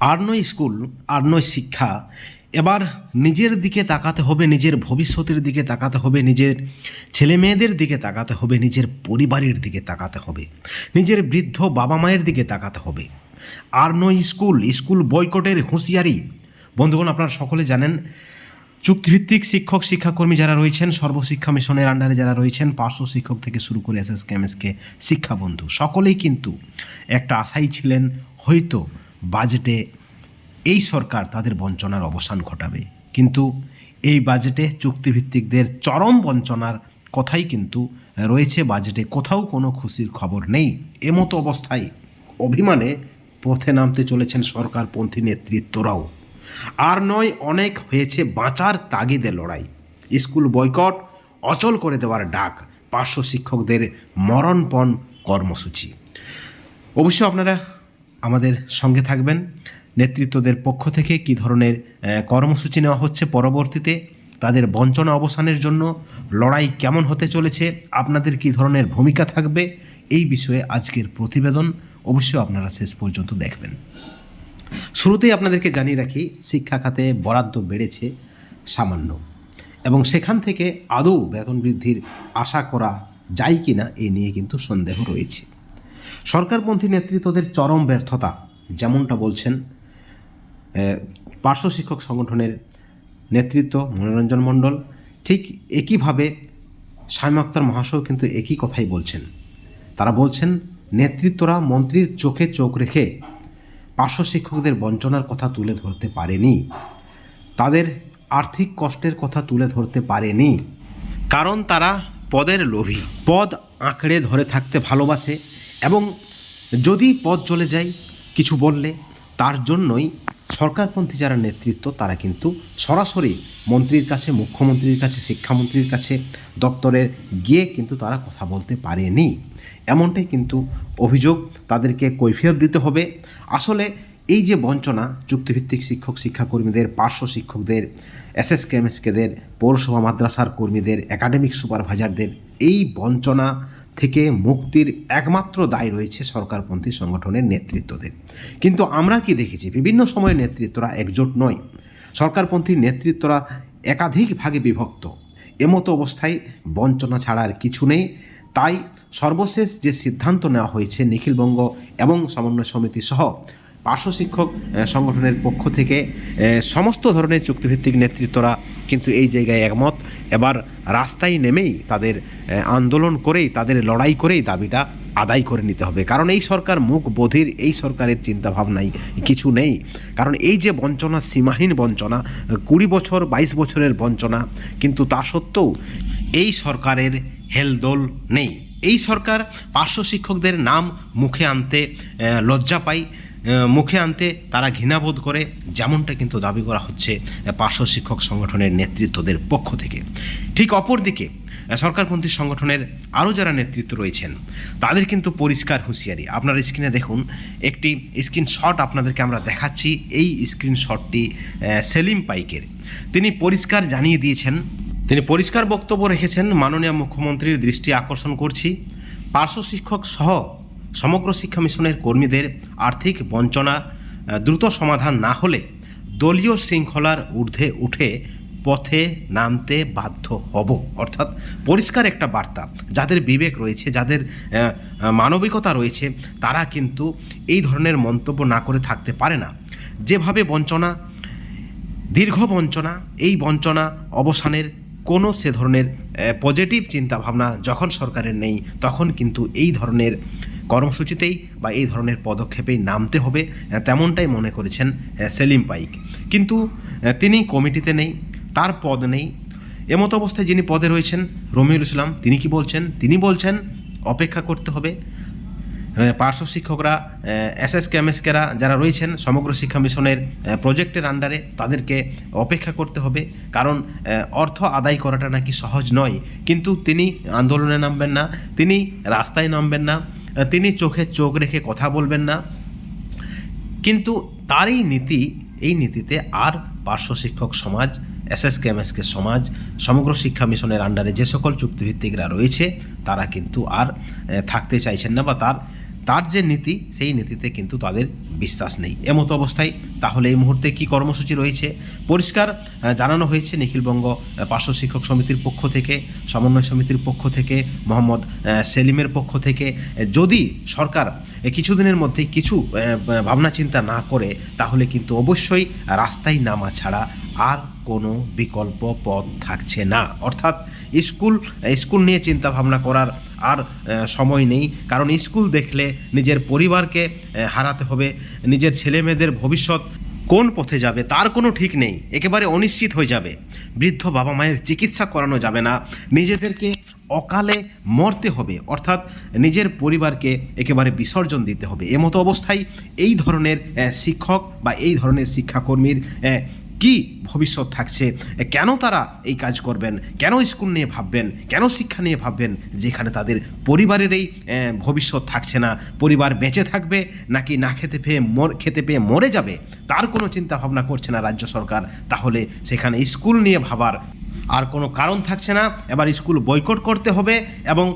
আর নয় স্কুল, আর নয় শিক্ষা। এবার নিজের দিকে তাকাতে হবে, নিজের ভবিষ্যতের দিকে তাকাতে হবে, নিজের ছেলে মেয়েদের দিকে তাকাতে হবে, নিজের পরিবারের দিকে তাকাতে হবে, নিজের বৃদ্ধ বাবা মায়ের দিকে তাকাতে হবে। আর নয় স্কুল স্কুল বয়কটের হুঁশিয়ারি। বন্ধুগণ, আপনারা সকলে জানেন, চুক্তিভিত্তিক শিক্ষক, শিক্ষাকর্মী যারা রয়েছেন, সর্বশিক্ষা মিশনের আন্ডারে যারা রয়েছেন, পার্শ্ব শিক্ষক থেকে শুরু করে এস এস কেমএসকে শিক্ষাবন্ধু, সকলেই কিন্তু একটা আশাই ছিলেন, হয়তো বাজেটে এই সরকার তাদের বঞ্চনার অবসান ঘটাবে। কিন্তু এই বাজেটে চুক্তিভিত্তিকদের চরম বঞ্চনার কথাই কিন্তু রয়েছে বাজেটে। কোথাও কোনো খুশির খবর নেই। এমতো অবস্থায় অভিমানে পথে নামতে চলেছেন সরকারপন্থী নেতৃত্বরাও। আর নয়, অনেক হয়েছে বাঁচার তাগিদে লড়াই। স্কুল বয়কট, অচল করে দেওয়ার ডাক, পার্শ্ব শিক্ষকদের মরণপণ কর্মসূচি। অবশ্য আপনারা আমাদের সঙ্গে থাকবেন। নেতৃত্বদের পক্ষ থেকে কী ধরনের কর্মসূচি নেওয়া হচ্ছে পরবর্তীতে, তাদের বঞ্চনা অবসানের জন্য, লড়াই কেমন হতে চলেছে, আপনাদের কী ধরনের ভূমিকা থাকবে, এই বিষয়ে আজকের প্রতিবেদন অবশ্যই আপনারা শেষ পর্যন্ত দেখবেন। শুরুতেই আপনাদেরকে জানিয়ে রাখি, শিক্ষা খাতে বরাদ্দ বেড়েছে সামান্য এবং সেখান থেকে আদৌ বেতন বৃদ্ধির আশা করা যায় কি না এ নিয়ে কিন্তু সন্দেহ রয়েছে। সরকারপন্থী নেতৃত্বদের চরম ব্যর্থতা, যেমনটা বলছেন পার্শ্ব শিক্ষক সংগঠনের নেতৃত্ব মনোরঞ্জন মণ্ডল, ঠিক একইভাবে সাইম আক্তার মহাশয় কিন্তু একই কথাই বলছেন। তারা বলছেন, নেতৃত্বরা মন্ত্রীর চোখে চোখ রেখে পার্শ্ব শিক্ষকদের বঞ্চনার কথা তুলে ধরতে পারেনি। তাদের আর্থিক কষ্টের কথা তুলে ধরতে পারেনি। কারণ তারা পদের লোভী। পদ আঁকড়ে ধরে থাকতে ভালোবাসে। এবং যদি পথ চলে যায় কিছু বললে, তার জন্যই সরকারপন্থী যারা নেতৃত্ব, তারা কিন্তু সরাসরি মন্ত্রীর কাছে, মুখ্যমন্ত্রীর কাছে, শিক্ষামন্ত্রীর কাছে, দপ্তরের গিয়ে কিন্তু তারা কথা বলতে পারেনি। এমনটাই কিন্তু অভিযোগ তাদেরকে কৈফিয়ত দিতে হবে। আসলে এই যে বঞ্চনা চুক্তিভিত্তিক শিক্ষক, শিক্ষাকর্মীদের, পার্শ্ব শিক্ষকদের, এসএস কেমএসকেদের পৌরসভা মাদ্রাসার কর্মীদের, একাডেমিক সুপারভাইজারদের, এই বঞ্চনা থেকে মুক্তির একমাত্র দায় রয়েছে সরকারপন্থী সংগঠনের নেতৃত্বদের। কিন্তু আমরা কি দেখেছি? বিভিন্ন সময়ে নেতৃত্বরা একজোট নয়। সরকারপন্থী নেতৃত্বরা একাধিক ভাগে বিভক্ত। এমতো অবস্থায় বঞ্চনা ছাড়া আর কিছু নেই। তাই সর্বশেষ যে সিদ্ধান্ত নেওয়া হয়েছে নিখিলবঙ্গ এবং সমন্বয় সমিতি সহ পার্শ্ব শিক্ষক সংগঠনের পক্ষ থেকে সমস্ত ধরনের চুক্তিভিত্তিক নেতৃত্বরা কিন্তু এই জায়গায় একমত। এবার রাস্তায় নেমেই তাদের আন্দোলন করেই, তাদের লড়াই করেই দাবিটা আদায় করে নিতে হবে। কারণ এই সরকার মুখ বধির, এই সরকারের চিন্তাভাবনায় কিছু নেই। কারণ এই যে বঞ্চনা, সীমাহীন বঞ্চনা, কুড়ি বছর, বাইশ বছরের বঞ্চনা, কিন্তু তা সত্ত্বেও এই সরকারের হেলদোল নেই। এই সরকার পার্শ্ব শিক্ষকদের নাম মুখে আনতে লজ্জা পায়। মুখে আনতে তারা ঘৃণাবোধ করে, যেমনটা কিন্তু দাবি করা হচ্ছে পার্শ্ব শিক্ষক সংগঠনের নেতৃত্বদের পক্ষ থেকে। ঠিক অপরদিকে সরকারপন্থী সংগঠনের আরও যারা নেতৃত্ব রয়েছেন, তাদের কিন্তু পরিষ্কার হুঁশিয়ারি। আপনার স্ক্রিনে দেখুন, একটি স্ক্রিনশট আপনাদেরকে আমরা দেখাচ্ছি। এই স্ক্রিনশটটি সেলিম পাইকের। তিনি পরিষ্কার জানিয়ে দিয়েছেন, তিনি পরিষ্কার বক্তব্য রেখেছেন, মাননীয় মুখ্যমন্ত্রীর দৃষ্টি আকর্ষণ করছি। পার্শ্ব শিক্ষক সহ সমগ্র শিক্ষা মিশনের কর্মীদের আর্থিক বঞ্চনা দ্রুত সমাধান না হলে দলীয় শৃঙ্খলার ঊর্ধ্বে উঠে পথে নামতে বাধ্য হব। অর্থাৎ পরিষ্কার একটা বার্তা, যাদের বিবেক রয়েছে, যাদের মানবিকতা রয়েছে, তারা কিন্তু এই ধরনের মন্তব্য না করে থাকতে পারে না। যেভাবে বঞ্চনা, দীর্ঘ বঞ্চনা, এই বঞ্চনা অবসানের কোনো সে ধরনের পজিটিভ চিন্তাভাবনা যখন সরকারের নেই, তখন কিন্তু এই ধরনের কর্মসূচিতেই বা এই ধরনের পদক্ষেপেই নামতে হবে তেমনটাই মনে করেছেন সেলিম পাইক। কিন্তু তিনি কমিটিতে নেই, তার পদ নেই। এমতো অবস্থায় যিনি পদে রয়েছেন, রমিউল ইসলাম, তিনি কি বলছেন? তিনি বলছেন, অপেক্ষা করতে হবে। পার্শ্ব শিক্ষকরা এস এস কেমএসকেরা যারা রয়েছেন সমগ্র শিক্ষা মিশনের প্রজেক্টের আন্ডারে তাদেরকে অপেক্ষা করতে হবে। কারণ অর্থ আদায় করাটা নাকি সহজ নয়। কিন্তু তিনি আন্দোলনে নামবেন না, তিনি রাস্তায় নামবেন না তিনি চোখে চোখ রেখে কথা বলবেন না। কিন্তু তার এই নীতি, এই নীতিতে আর পার্শ্ব শিক্ষক সমাজ এস এসএসকে এমএসকে সমাজ, সমগ্র শিক্ষা মিশনের আন্ডারে যে সকল চুক্তিভিত্তিকরা রয়েছে, তারা কিন্তু আর থাকতে চাইছেন না বা তার তার যে নীতি, সেই নীতিতে কিন্তু তাদের বিশ্বাস নেই। এমতো অবস্থায় তাহলে এই মুহূর্তে কি কর্মসূচি রয়েছে? পরিষ্কার জানানো হয়েছে নিখিলবঙ্গ পার্শ্ব শিক্ষক সমিতির পক্ষ থেকে, সমন্বয় সমিতির পক্ষ থেকে, মোহাম্মদ সেলিমের পক্ষ থেকে। যদি সরকার কিছুদিনের মধ্যে কিছু ভাবনা চিন্তা না করে, তাহলে কিন্তু অবশ্যই রাস্তায় নামা ছাড়া আর কোনো বিকল্প পথ থাকছে না। অর্থাৎ স্কুল স্কুল নিয়ে চিন্তা ভাবনা করার আর সময় নেই। কারণ স্কুল দেখলে নিজের পরিবারকে হারাতে হবে। নিজের ছেলে মেয়েদের ভবিষ্যৎ কোন পথে যাবে তার কোনো ঠিক নেই। একেবারে অনিশ্চিত হয়ে যাবে। বৃদ্ধ বাবা মায়ের চিকিৎসা করানো যাবে না। নিজেদেরকে অকালে মরতে হবে। অর্থাৎ নিজের পরিবারকে একেবারে বিসর্জন দিতে হবে। এমতো অবস্থায় এই ধরনের শিক্ষক বা এই ধরনের শিক্ষাকর্মীর কি ভবিষ্যৎ থাকছে? কেন তারা এই কাজ করবেন? কেন স্কুল নিয়ে ভাববেন? কেন শিক্ষা নিয়ে ভাববেন? যেখানে তাদের পরিবারের এই ভবিষ্যৎ থাকছে না। পরিবার বেঁচে থাকবে নাকি না খেতে পেয়ে মর, খেতে পেয়ে মরে যাবে? তার কোনো চিন্তা ভাবনা করছে না রাজ্য সরকার। তাহলে সেখানে স্কুল নিয়ে ভাবার আর কোনো কারণ থাকছে না। এবার স্কুল বয়কট করতে হবে এবং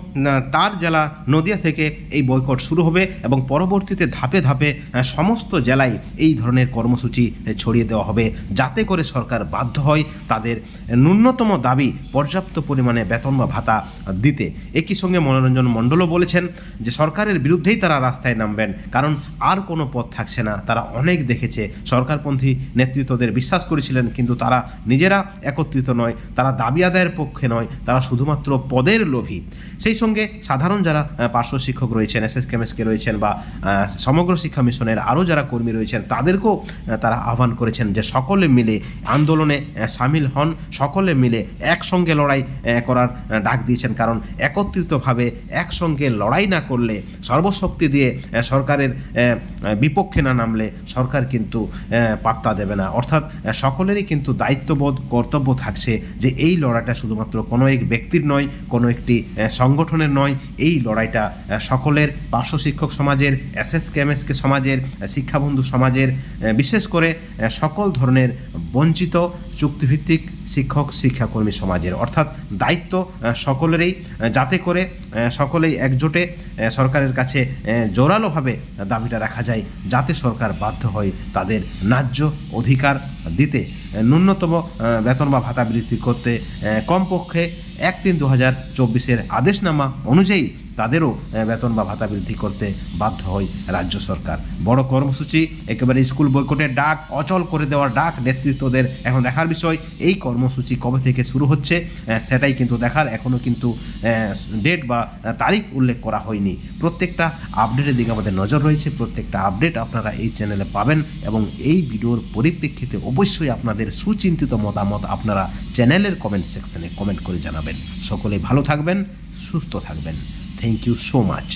তার জেলা নদিয়া থেকে এই বয়কট শুরু হবে এবং পরবর্তীতে ধাপে ধাপে সমস্ত জেলায় এই ধরনের কর্মসূচি ছড়িয়ে দেওয়া হবে। যাতে করে সরকার বাধ্য হয় তাদের ন্যূনতম দাবি পর্যাপ্ত পরিমাণে বেতন বা ভাতা দিতে। একই সঙ্গে মনোরঞ্জন মণ্ডলও বলেছেন যে, সরকারের বিরুদ্ধেই তারা রাস্তায় নামবেন, কারণ আর কোনো পথ থাকছে না। তারা অনেক দেখেছে, সরকারপন্থী নেতৃত্বদের বিশ্বাস করেছিলেন, কিন্তু তারা নিজেরা একত্রিত নয়। তারা দাবি আদায়ের পক্ষে নয়, তারা শুধুমাত্র পদের লোভী। সেই সঙ্গে সাধারণ যারা পার্শ্ব শিক্ষক রয়েছেন এস এস কেমএসকে রয়েছেন বা সমগ্র শিক্ষা মিশনের আরও যারা কর্মী রয়েছেন, তাদেরকেও তারা আহ্বান করেছেন যে সকলে মিলে আন্দোলনে সামিল হন, সকলে মিলে একসঙ্গে লড়াই করার ডাক দিয়েছেন। কারণ একত্রিতভাবে একসঙ্গে লড়াই না করলে, সর্বশক্তি দিয়ে সরকারের বিপক্ষে না নামলে সরকার কিন্তু পাত্তা দেবে না। অর্থাৎ সকলেরই কিন্তু দায়িত্ববোধ, কর্তব্য থাকছে যে এই লড়াইটা শুধুমাত্র কোনো এক ব্যক্তির নয়, কোনো একটি সংগঠনের নয়, এই লড়াইটা সকলের পার্শ্ব শিক্ষক সমাজের এস এস কেএমএসকে সমাজের শিক্ষাবন্ধু সমাজের বিশেষ করে সকল ধরনের বঞ্চিত চুক্তিভিত্তিক শিক্ষক, শিক্ষাকর্মী সমাজের। অর্থাৎ দায়িত্ব সকলেরই যাতে করে সকলেই একজোটে সরকারের কাছে জোরালোভাবে দাবিটা রাখা যায়, যাতে সরকার বাধ্য হয় তাদের ন্যায্য অধিকার দিতে। ন্যূনতম বেতন বা ভাতা বৃদ্ধি করতে কমপক্ষে এক তিন দু হাজার চব্বিশের আদেশনামা অনুযায়ী তাদেরও বেতন বা ভাতা বৃদ্ধি করতে বাধ্য হয় রাজ্য সরকার। বড় কর্মসূচি, একেবারে স্কুল বয়কটের ডাক, অচল করে দেওয়ার ডাক নেতৃত্বদের এখন দেখার বিষয়। এই কর্মসূচি কবে থেকে শুরু হচ্ছে? সেটাই কিন্তু দেখার এখনও কিন্তু ডেট বা তারিখ উল্লেখ করা হয়নি। প্রত্যেকটা আপডেটের দিকে আমাদের নজর রয়েছে। প্রত্যেকটা আপডেট আপনারা এই চ্যানেলে পাবেন এবং এই ভিডিওর পরিপ্রেক্ষিতে অবশ্যই আপনাদের সুচিন্তিত মতামত আপনারা চ্যানেলের কমেন্ট সেকশনে কমেন্ট করে জানাবেন। সকলে ভালো থাকবেন, সুস্থ থাকবেন। Thank you so much